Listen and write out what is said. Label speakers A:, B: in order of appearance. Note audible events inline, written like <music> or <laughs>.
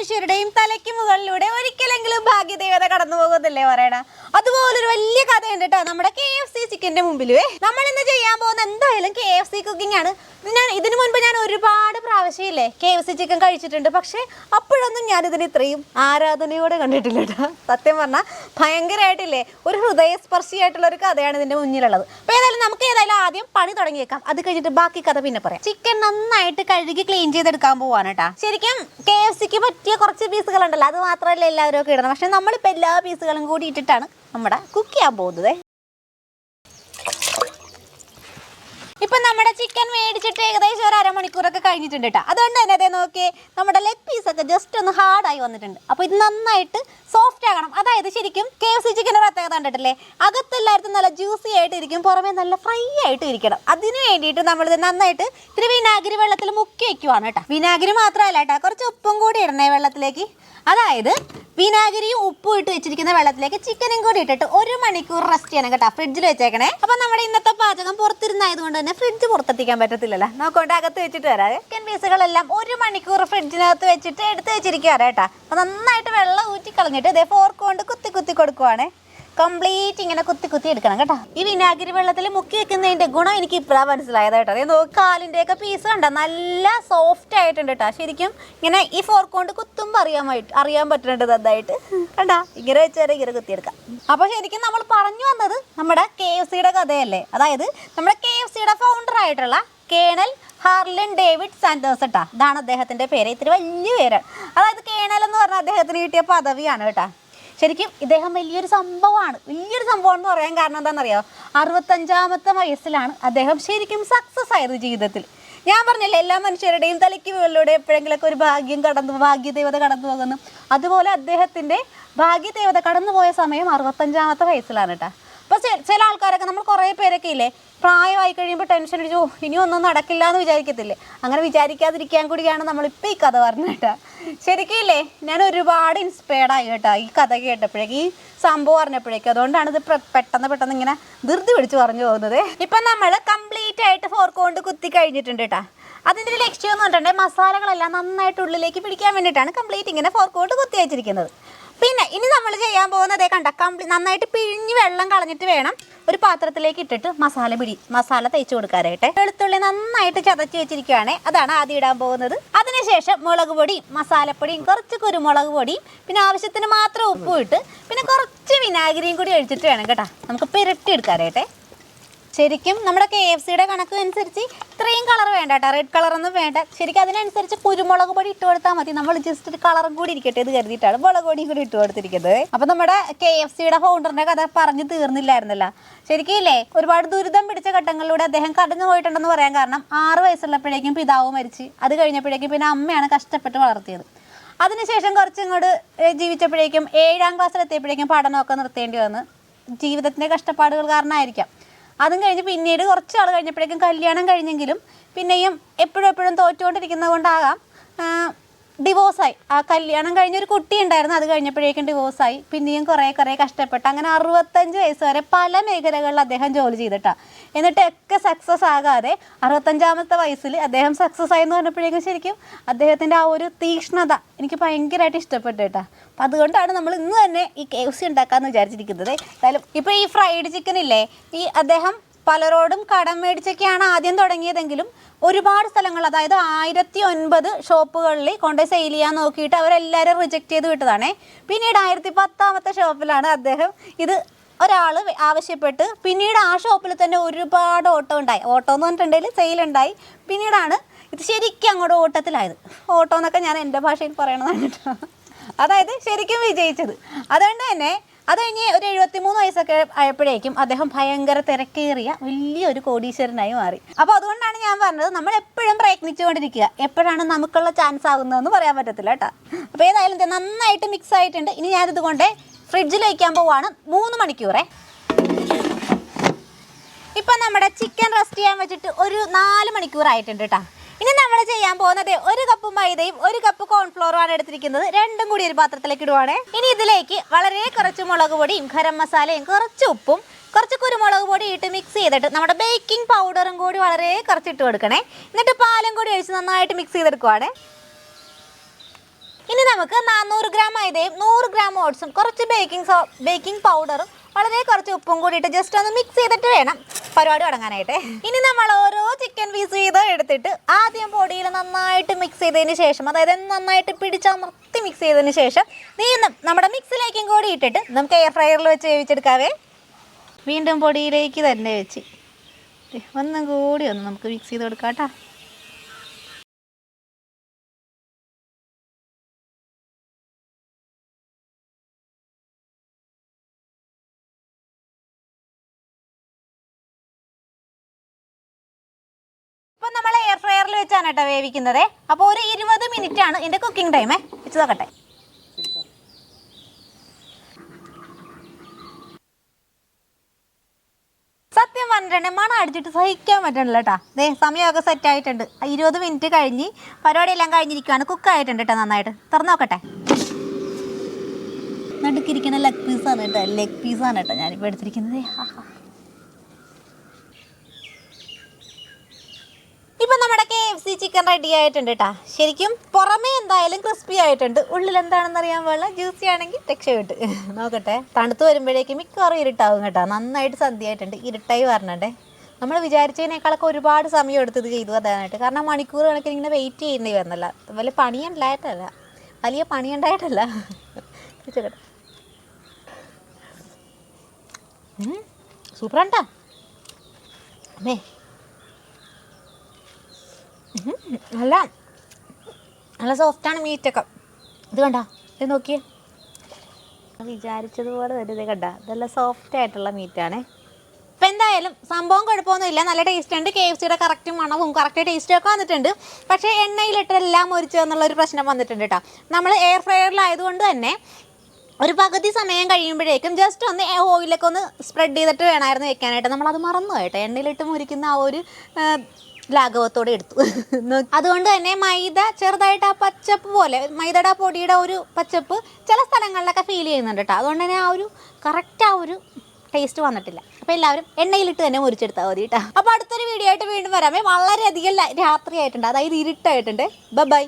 A: മനുഷ്യരുടെയും തലയ്ക്ക് മുകളിലൂടെ ഒരിക്കലെങ്കിലും ഭാഗ്യദേവത കടന്നു പോകുന്നില്ലേ പറയണ? അതുപോലൊരു വലിയ കഥയുണ്ട് കേട്ടോ നമ്മുടെ കെ എഫ് സി ചിക്കന്റെ മുമ്പിൽ നമ്മൾ ഇന്ന് ചെയ്യാൻ പോകുന്ന എന്തായാലും കെ എഫ് സി കുക്കിംഗ് ആണ്. ഞാൻ ഇതിനു മുൻപ് ഞാൻ ഒരുപാട് പ്രാവശ്യം ഇല്ലേ കെ എഫ് സി ചിക്കൻ കഴിച്ചിട്ടുണ്ട്. പക്ഷേ അപ്പോഴൊന്നും ഞാനിതിന് ഇത്രയും ആരാധനയോടെ കണ്ടിട്ടില്ല കേട്ടോ സത്യം പറഞ്ഞാൽ ഭയങ്കരമായിട്ടില്ലേ ഒരു ഹൃദയസ്പർശിയായിട്ടുള്ള ഒരു കഥയാണ് ഇതിന്റെ മുന്നിലുള്ളത്. അപ്പോൾ ഏതായാലും നമുക്ക് ഏതായാലും ആദ്യം പണി തുടങ്ങിയേക്കാം. അത് കഴിഞ്ഞിട്ട് ബാക്കി കഥ പിന്നെ പറയാം. ചിക്കൻ നന്നായിട്ട് കഴുകി ക്ലീൻ ചെയ്തെടുക്കാൻ പോവാണ് കേട്ടോ ശരിക്കും കെ എഫ് സിക്ക് പറ്റിയ കുറച്ച് പീസുകൾ ഉണ്ടല്ലോ അത് മാത്രമല്ല എല്ലാവരും ഒക്കെ ഇടണം. പക്ഷെ നമ്മളിപ്പോൾ എല്ലാ പീസുകളും കൂടി ഇട്ടിട്ടാണ് നമ്മുടെ കുക്ക് ചെയ്യാൻ പോകുന്നത്. ഇപ്പൊ നമ്മുടെ ചിക്കൻ മേടിച്ചിട്ട് ഏകദേശം ഒരു അരമണിക്കൂറൊക്കെ കഴിഞ്ഞിട്ടുണ്ട് കേട്ടോ അതുകൊണ്ട് തന്നെ അതേ നോക്കിയേ നമ്മുടെ ലെഗ് പീസ് ഒക്കെ ജസ്റ്റ് ഒന്ന് ഹാർഡായി വന്നിട്ടുണ്ട്. അപ്പോൾ ഇത് നന്നായിട്ട് സോഫ്റ്റ് ആകണം. അതായത് ശരിക്കും കെ എഫ് സി ചിക്കന്റെ പ്രത്യേകത കണ്ടിട്ടില്ലേ? അകത്തെല്ലായിടത്തും നല്ല ജ്യൂസി ആയിട്ട് ഇരിക്കും പുറമേ നല്ല ഫ്രൈ ആയിട്ട് ഇരിക്കണം. അതിന് വേണ്ടിയിട്ട് ഇത് നന്നായിട്ട് ഇത്തിരി വിനാഗിരി വെള്ളത്തിൽ മുക്കി വെക്കുവാണ് കേട്ടോ വിനാഗിരി മാത്രമല്ല കേട്ടോ കുറച്ച് ഉപ്പും കൂടി ഇടണേ വെള്ളത്തിലേക്ക്. അതായത് വിനാഗിരിയും ഉപ്പും ഇട്ട് വെച്ചിരിക്കുന്ന വെള്ളത്തിലേക്ക് ചിക്കനും കൂടി ഇട്ടിട്ട് ഒരു മണിക്കൂർ റെസ്റ്റ് ചെയ്യണം കേട്ടോ ഫ്രിഡ്ജിൽ വെച്ചേക്കണേ. അപ്പൊ നമ്മുടെ ഇന്നത്തെ പാചകം പുറത്തിരുന്നായതുകൊണ്ട് തന്നെ ഫ്രിഡ്ജ് പുറത്തെത്തിക്കാൻ പറ്റത്തില്ലല്ലോ. നോക്കൊണ്ട് അകത്ത് വെച്ചിട്ട് വരാം. ചിക്കൻ പീസുകളെല്ലാം ഒരു മണിക്കൂർ ഫ്രിഡ്ജിനകത്ത് വെച്ചിട്ട് എടുത്ത് വെച്ചിരിക്കുകയാണ് കേട്ടോ. അപ്പൊ നന്നായിട്ട് വെള്ളം ഊറ്റി കളഞ്ഞിട്ട് ഇതേ ഫോർക്ക് കൊണ്ട് കുത്തി കുത്തി കൊടുക്കുവാണേ. കംപ്ലീറ്റ് ഇങ്ങനെ കുത്തി കുത്തി എടുക്കണം കേട്ടോ. ഈ വിനാഗിരി വെള്ളത്തിൽ മുക്കി വെക്കുന്നതിന്റെ ഗുണം എനിക്ക് ഇപ്പോഴാണ് മനസ്സിലായത് കേട്ടോ. അതായത് ഒക്കെ പീസ് കണ്ടോ? നല്ല സോഫ്റ്റ് ആയിട്ടുണ്ട് കേട്ടോ. ശരിക്കും ഇങ്ങനെ ഈ ഫോർക്ക് കൊണ്ട് കുത്തുമ്പോൾ പറ്റും അറിയാൻ പറ്റുന്നുണ്ട് നന്നായിട്ട് കണ്ടാ? ഇങ്ങനെ വെച്ചാൽ ഇങ്ങനെ കുത്തിയെടുക്കാം. അപ്പോൾ ശരിക്കും നമ്മൾ പറഞ്ഞു വന്നത് നമ്മുടെ കെ എഫ് സിയുടെ കഥയല്ലേ? അതായത് നമ്മുടെ കെ ഫൗണ്ടർ ആയിട്ടുള്ള കേണൽ ഹാർലൻ ഡേവിഡ് സാൻഡേഴ്സ് കേട്ടോ ഇതാണ് അദ്ദേഹത്തിന്റെ പേര്. ഇത്തിരി വലിയ പേരാണ് അതായത് കേണൽ എന്ന് പറഞ്ഞാൽ അദ്ദേഹത്തിന് കിട്ടിയ പദവിയാണ് കേട്ടാ. ശരിക്കും ഇദ്ദേഹം വലിയൊരു സംഭവമാണ്. വലിയൊരു സംഭവം എന്ന് പറയാൻ കാരണം എന്താണെന്നറിയോ? അറുപത്തഞ്ചാമത്തെ വയസ്സിലാണ് അദ്ദേഹം ശരിക്കും സക്സസ് ആയത് ജീവിതത്തിൽ. ഞാൻ പറഞ്ഞില്ലേ എല്ലാ മനുഷ്യരുടെയും തലയ്ക്ക് മുകളിലൂടെ എപ്പോഴെങ്കിലൊക്കെ ഒരു ഭാഗ്യം കടന്നു ഭാഗ്യദേവത കടന്നു പോകുന്നു. അതുപോലെ അദ്ദേഹത്തിന്റെ ഭാഗ്യദേവത കടന്നുപോയ സമയം അറുപത്തഞ്ചാമത്തെ വയസ്സിലാണ് കേട്ടോ. അപ്പോൾ ചില ആൾക്കാരൊക്കെ നമ്മൾ കുറേ പേരൊക്കെ ഇല്ലേ പ്രായമായി കഴിയുമ്പോൾ ടെൻഷൻ അടിച്ചു ഇനിയൊന്നും നടക്കില്ല എന്ന് വിചാരിക്കത്തില്ലേ? അങ്ങനെ വിചാരിക്കാതിരിക്കാൻ കൂടിയാണ് നമ്മളിപ്പോൾ ഈ കഥ പറഞ്ഞത് കേട്ടോ. ശരിക്കും ഇല്ലേ ഞാൻ ഒരുപാട് ഇൻസ്പയർഡ് ആയി കേട്ടോ ഈ കഥ കേട്ടപ്പോഴേക്ക് ഈ സംഭവം അറിഞ്ഞപ്പോഴേക്കും. അതുകൊണ്ടാണ് ഇത് പെട്ടെന്ന് പെട്ടെന്ന് ഇങ്ങനെ ധൃതി പിടിച്ച് പറഞ്ഞു പോകുന്നത്. ഇപ്പം നമ്മൾ കംപ്ലീറ്റ് ആയിട്ട് ഫോർക്ക് കൊണ്ട് കുത്തി കഴിഞ്ഞിട്ടുണ്ട് കേട്ടോ. അതിന്റെ ലക്ഷ്യം എന്ന് പറഞ്ഞിട്ടുണ്ടെങ്കിൽ മസാലകളെല്ലാം നന്നായിട്ട് ഉള്ളിലേക്ക് പിടിക്കാൻ വേണ്ടിയിട്ടാണ് കംപ്ലീറ്റ് ഇങ്ങനെ ഫോർക്ക് കൊണ്ട് കുത്തി വെച്ചിരിക്കുന്നത്. പിന്നെ ഇനി നമ്മൾ ചെയ്യാൻ പോകുന്നതേ കണ്ട കംപ്ലീ നന്നായിട്ട് പിഴിഞ്ഞ് വെള്ളം കളഞ്ഞിട്ട് വേണം ഒരു പാത്രത്തിലേക്ക് ഇട്ടിട്ട് മസാല പിടി മസാല തേച്ച് കൊടുക്കാനായിട്ട്. വെളുത്തുള്ളി നന്നായിട്ട് ചതച്ച് വെച്ചിരിക്കുകയാണ് അതാണ് ആദ്യം ഇടാൻ പോകുന്നത്. അതിനുശേഷം മുളക് പൊടിയും മസാലപ്പൊടിയും കുറച്ച് കുരുമുളക് പൊടിയും പിന്നെ ആവശ്യത്തിന് മാത്രം ഉപ്പും ഇട്ട് പിന്നെ കുറച്ച് വിനാഗിരിയും കൂടി ഒഴിച്ചിട്ട് വേണം കേട്ടോ. നമുക്ക് പുരട്ടി എടുക്കാനായിട്ടെ. ശരിക്കും നമ്മുടെ കെ എഫ് സിയുടെ കണക്ക് അനുസരിച്ച് ഇത്രയും കളർ വേണ്ട കേട്ടോ റെഡ് കളറൊന്നും വേണ്ട. ശരിക്കും അതിനനുസരിച്ച് കുരുമുളക് പൊടി ഇട്ട് കൊടുത്താൽ മതി. നമ്മൾ ജസ്റ്റ് ഒരു കളറും കൂടി ഇരിക്കട്ടെ ഇത് കരുതിയിട്ടാണ് മുളക് പൊടിയും കൂടി ഇട്ട് കൊടുത്തിരിക്കുന്നത്. അപ്പം നമ്മുടെ കെ എഫ് സിയുടെ ഫൗണ്ടറിന്റെ കഥ പറഞ്ഞു തീർന്നില്ലായിരുന്നല്ല. ശരിക്കും ഇല്ലേ? ഒരുപാട് ദുരിതം പിടിച്ച ഘട്ടങ്ങളിലൂടെ അദ്ദേഹം കടന്നു പോയിട്ടുണ്ടെന്ന് പറയാൻ കാരണം ആറ് വയസ്സുള്ളപ്പോഴേക്കും പിതാവ് മരിച്ച്. അത് കഴിഞ്ഞപ്പോഴേക്കും പിന്നെ അമ്മയാണ് കഷ്ടപ്പെട്ട് വളർത്തിയത്. അതിനുശേഷം കുറച്ചിങ്ങോട്ട് ജീവിച്ചപ്പോഴേക്കും ഏഴാം ക്ലാസ്സിലെത്തിയപ്പോഴേക്കും പഠനമൊക്കെ നിർത്തേണ്ടി വന്ന്. ജീവിതത്തിന്റെ കഷ്ടപ്പാടുകൾ കാരണമായിരിക്കാം. അതും കഴിഞ്ഞ് പിന്നീട് കുറച്ച് ആൾ കഴിഞ്ഞപ്പോഴേക്കും കല്യാണം കഴിഞ്ഞെങ്കിലും പിന്നെയും എപ്പോഴും എപ്പോഴും തോറ്റുകൊണ്ടിരിക്കുന്നത് കൊണ്ടാകാം. ഡിവോഴ്സായി. ആ കല്യാണം കഴിഞ്ഞ ഒരു കുട്ടി ഉണ്ടായിരുന്നു അത് കഴിഞ്ഞപ്പോഴേക്കും ഡിവോഴ്സായി. പിന്നെയും കുറേ കുറേ കഷ്ടപ്പെട്ട് അങ്ങനെ അറുപത്തഞ്ച് വയസ്സ് വരെ പല മേഖലകളിൽ അദ്ദേഹം ജോലി ചെയ്തിട്ടാ. എന്നിട്ടൊക്കെ സക്സസ് ആകാതെ അറുപത്തഞ്ചാമത്തെ വയസ്സിൽ അദ്ദേഹം സക്സസ് ആയെന്ന് പറഞ്ഞപ്പോഴേക്കും ശരിക്കും അദ്ദേഹത്തിന്റെ ആ ഒരു തീക്ഷ്ണത എനിക്ക് ഭയങ്കരമായിട്ട് ഇഷ്ടപ്പെട്ടു കേട്ടോ. അപ്പം അതുകൊണ്ടാണ് നമ്മൾ ഇന്ന് തന്നെ ഈ കെ എഫ് സി ഉണ്ടാക്കാമെന്ന് വിചാരിച്ചിരിക്കുന്നത്. എന്തായാലും ഇപ്പോൾ ഈ ഫ്രൈഡ് ചിക്കൻ ഇല്ലേ ഈ അദ്ദേഹം പലരോടും കടം മേടിച്ചൊക്കെയാണ് ആദ്യം തുടങ്ങിയതെങ്കിലും ഒരുപാട് സ്ഥലങ്ങൾ അതായത് ആയിരത്തി ഒൻപത് ഷോപ്പുകളിൽ കൊണ്ടുപോയി സെയിൽ ചെയ്യാൻ നോക്കിയിട്ട് അവരെല്ലാവരും റിജക്റ്റ് ചെയ്ത് വിട്ടതാണേ. പിന്നീട് ആയിരത്തി പത്താമത്തെ ഷോപ്പിലാണ് അദ്ദേഹം ഇത് ഒരാൾ ആവശ്യപ്പെട്ട് പിന്നീട് ആ ഷോപ്പിൽ തന്നെ ഒരുപാട് ഓട്ടോ ഉണ്ടായി. ഓട്ടോ എന്ന് പറഞ്ഞിട്ടുണ്ടെങ്കിൽ സെയിൽ ഉണ്ടായി. പിന്നീടാണ് ഇത് ശരിക്കും അങ്ങോട്ട് ഓട്ടത്തിലായത്. ഓട്ടോ എന്നൊക്കെ ഞാൻ എന്റെ ഭാഷയിൽ പറയണതാണ് കേട്ടോ. അതായത് ശരിക്കും വിജയിച്ചത്. അതുകൊണ്ട് തന്നെ അത് കഴിഞ്ഞ് ഒരു എഴുപത്തിമൂന്ന് വയസ്സൊക്കെ ആയപ്പോഴേക്കും അദ്ദേഹം ഭയങ്കര തിരക്കേറിയ വലിയൊരു കോടീശ്വരനായി മാറി. അപ്പോൾ അതുകൊണ്ടാണ് ഞാൻ പറഞ്ഞത് നമ്മൾ എപ്പോഴും പ്രയത്നിച്ചുകൊണ്ടിരിക്കുക. എപ്പോഴാണ് നമുക്കുള്ള ചാൻസ് ആകുന്നതെന്ന് പറയാൻ പറ്റത്തില്ല കേട്ടോ. അപ്പോൾ ഏതായാലും നന്നായിട്ട് മിക്സ് ആയിട്ടുണ്ട്. ഇനി ഞാനിത് കൊണ്ട് ഫ്രിഡ്ജിൽ വയ്ക്കാൻ പോവാണ്. മൂന്ന് മണിക്കൂറേ. ഇപ്പം നമ്മുടെ ചിക്കൻ റെസ്റ്റ് ചെയ്യാൻ വെച്ചിട്ട് ഒരു നാല് മണിക്കൂർ ആയിട്ടുണ്ട് കേട്ടോ. ഇനി നമ്മൾ ചെയ്യാൻ പോകുന്നത് ഒരു കപ്പ് മൈദയും ഒരു കപ്പ് കോൺഫ്ലോറും ആണ് എടുത്തിരിക്കുന്നത്. രണ്ടും കൂടി ഒരു പാത്രത്തിലേക്ക് ഇടുവാണ്. ഇനി ഇതിലേക്ക് വളരെ കുറച്ച് മുളക് പൊടിയും ഗരം മസാലയും കുറച്ച് ഉപ്പും കുറച്ച് കുരുമുളക് പൊടി ഇട്ട് മിക്സ് ചെയ്തിട്ട് നമ്മുടെ ബേക്കിംഗ് പൗഡറും കൂടി വളരെ കുറച്ച് ഇട്ട് കൊടുക്കണേ. എന്നിട്ട് പാലും കൂടി ഒഴിച്ച് നന്നായിട്ട് മിക്സ് ചെയ്തെടുക്കുവാണ്. ഇനി നമുക്ക് നാനൂറ് ഗ്രാം മൈദയും നൂറ് ഗ്രാം ഓട്സും കുറച്ച് ബേക്കിംഗ് സോ ബേക്കിംഗ് പൗഡറും വളരെ കുറച്ച് ഉപ്പും കൂടിയിട്ട് ജസ്റ്റ് ഒന്ന് മിക്സ് ചെയ്തിട്ട് വേണം പരിപാടി തുടങ്ങാനായിട്ട്. ഇനി നമ്മൾ ഓരോ ചിക്കൻ പീസ് വീതം എടുത്തിട്ട് ആദ്യം പൊടിയിൽ നന്നായിട്ട് മിക്സ് ചെയ്തതിന് ശേഷം അതായത് നന്നായിട്ട് പിടിച്ചമർത്തി മിക്സ് ചെയ്തതിന് ശേഷം വീണ്ടും നമ്മുടെ മിക്സിലേക്കും കൂടി ഇട്ടിട്ട് നമുക്ക് എയർ ഫ്രയറിൽ വെച്ച് വേവിച്ചെടുക്കാവേ. വീണ്ടും പൊടിയിലേക്ക് തന്നെ വെച്ച്. ഒന്നും കൂടി ഒന്ന് നമുക്ക് മിക്സ് ചെയ്ത് കൊടുക്കാം കേട്ടോ ഇപ്പം നമ്മൾ എയർ ഫ്രയറിൽ വെച്ചാണ് കേട്ടോ വേവിക്കുന്നത്. അപ്പോൾ ഒരു ഇരുപത് മിനിറ്റ് ആണ് ഇതിന്റെ കുക്കിംഗ് ടൈമേ വെച്ച് നോക്കട്ടെ. സത്യം പറഞ്ഞിട്ടുണ്ട് മണം അടിച്ചിട്ട് സഹിക്കാൻ പറ്റണില്ല കേട്ടോ. ദേ സമയമൊക്കെ സെറ്റ് ആയിട്ടുണ്ട്. ഇരുപത് മിനിറ്റ് കഴിഞ്ഞ് പരിപാടിയെല്ലാം കഴിഞ്ഞിരിക്കുകയാണ് കുക്ക് ആയിട്ടുണ്ട് കേട്ടോ നന്നായിട്ട്. തുറന്നു നോക്കട്ടെ. നടുക്കിരിക്കുന്ന ലെഗ് പീസാണ് കേട്ടോ. ലെഗ് പീസാണ് കേട്ടോ ഞാനിപ്പോൾ എടുത്തിരിക്കുന്നത്. ഇപ്പൊ നമ്മുടെ K F C chicken ready ആയിട്ടുണ്ട് കേട്ടാ ശരിക്കും പുറമേ എന്തായാലും ക്രിസ്പി ആയിട്ടുണ്ട്. ഉള്ളിൽ എന്താണെന്ന് അറിയാൻ പാടില്ല. ജ്യൂസി ആണെങ്കിൽ രക്ഷപ്പെട്ട് <laughs> നോക്കട്ടെ. തണുത്ത് വരുമ്പോഴേക്കും മിക്കവാറും ഇരുട്ടാവും കേട്ടോ. നന്നായിട്ട് സന്ധ്യയായിട്ടുണ്ട്. ഇരുട്ടായി വരണണ്ടേ. നമ്മൾ വിചാരിച്ചതിനേക്കാളൊക്കെ ഒരുപാട് സമയം എടുത്തത് ചെയ്തു അതാനായിട്ട് കാരണം മണിക്കൂർ കണക്കിന് ഇങ്ങനെ വെയിറ്റ് ചെയ്യേണ്ടി വരുന്നില്ല വലിയ പണിയുണ്ടായിട്ടല്ല വലിയ പണിയുണ്ടായിട്ടല്ല <laughs> സൂപ്പറാണ്ടാ അമ്മേ. നല്ല നല്ല സോഫ്റ്റാണ് മീറ്റൊക്കെ ഇത് കണ്ട? ഇത് നോക്കിയേ. വിചാരിച്ചതുപോലെ തന്നെ ഇത് കണ്ട. നല്ല സോഫ്റ്റ് ആയിട്ടുള്ള മീറ്റാണ് ഇപ്പം എന്തായാലും സംഭവം കുഴപ്പമൊന്നുമില്ല. നല്ല ടേസ്റ്റ് ഉണ്ട്. കെ എഫ് സിയുടെ കറക്റ്റ് മണവും കറക്റ്റ് ടേസ്റ്റും ഒക്കെ വന്നിട്ടുണ്ട്. പക്ഷേ എണ്ണയിലിട്ടെല്ലാം മുരിച്ചു എന്നുള്ളൊരു പ്രശ്നം വന്നിട്ടുണ്ട് കേട്ടോ നമ്മൾ എയർ ഫ്രയറിലായതുകൊണ്ട് തന്നെ ഒരു പകുതി സമയം കഴിയുമ്പോഴേക്കും ജസ്റ്റ് ഒന്ന് ഓയിലൊക്കെ ഒന്ന് സ്പ്രെഡ് ചെയ്തിട്ട് വേണമായിരുന്നു വെക്കാനായിട്ട്. നമ്മളത് മറന്നു കേട്ടോ. എണ്ണയിലിട്ട് മുരിക്കുന്ന ആ ഒരു ലാഘവത്തോടെ എടുത്തു. <laughs> അതുകൊണ്ട് തന്നെ മൈദ ചെറുതായിട്ട് ആ പച്ചപ്പ് പോലെ മൈദയുടെ പൊടിയുടെ ഒരു പച്ചപ്പ് ചില സ്ഥലങ്ങളിലൊക്കെ ഫീൽ ചെയ്യുന്നുണ്ട് കേട്ടോ അതുകൊണ്ട് തന്നെ ആ ഒരു കറക്റ്റ് ആ ഒരു ടേസ്റ്റ് വന്നിട്ടില്ല. അപ്പോൾ എല്ലാവരും എണ്ണയിലിട്ട് തന്നെ മുറിച്ചെടുത്താൽ മതി കേട്ടോ അപ്പോൾ അടുത്തൊരു വീഡിയോ ആയിട്ട് വീണ്ടും വരാമേ വളരെയധികം രാത്രിയായിട്ടുണ്ട്. അതായത് ഇരുട്ടായിട്ടുണ്ട്. ബൈ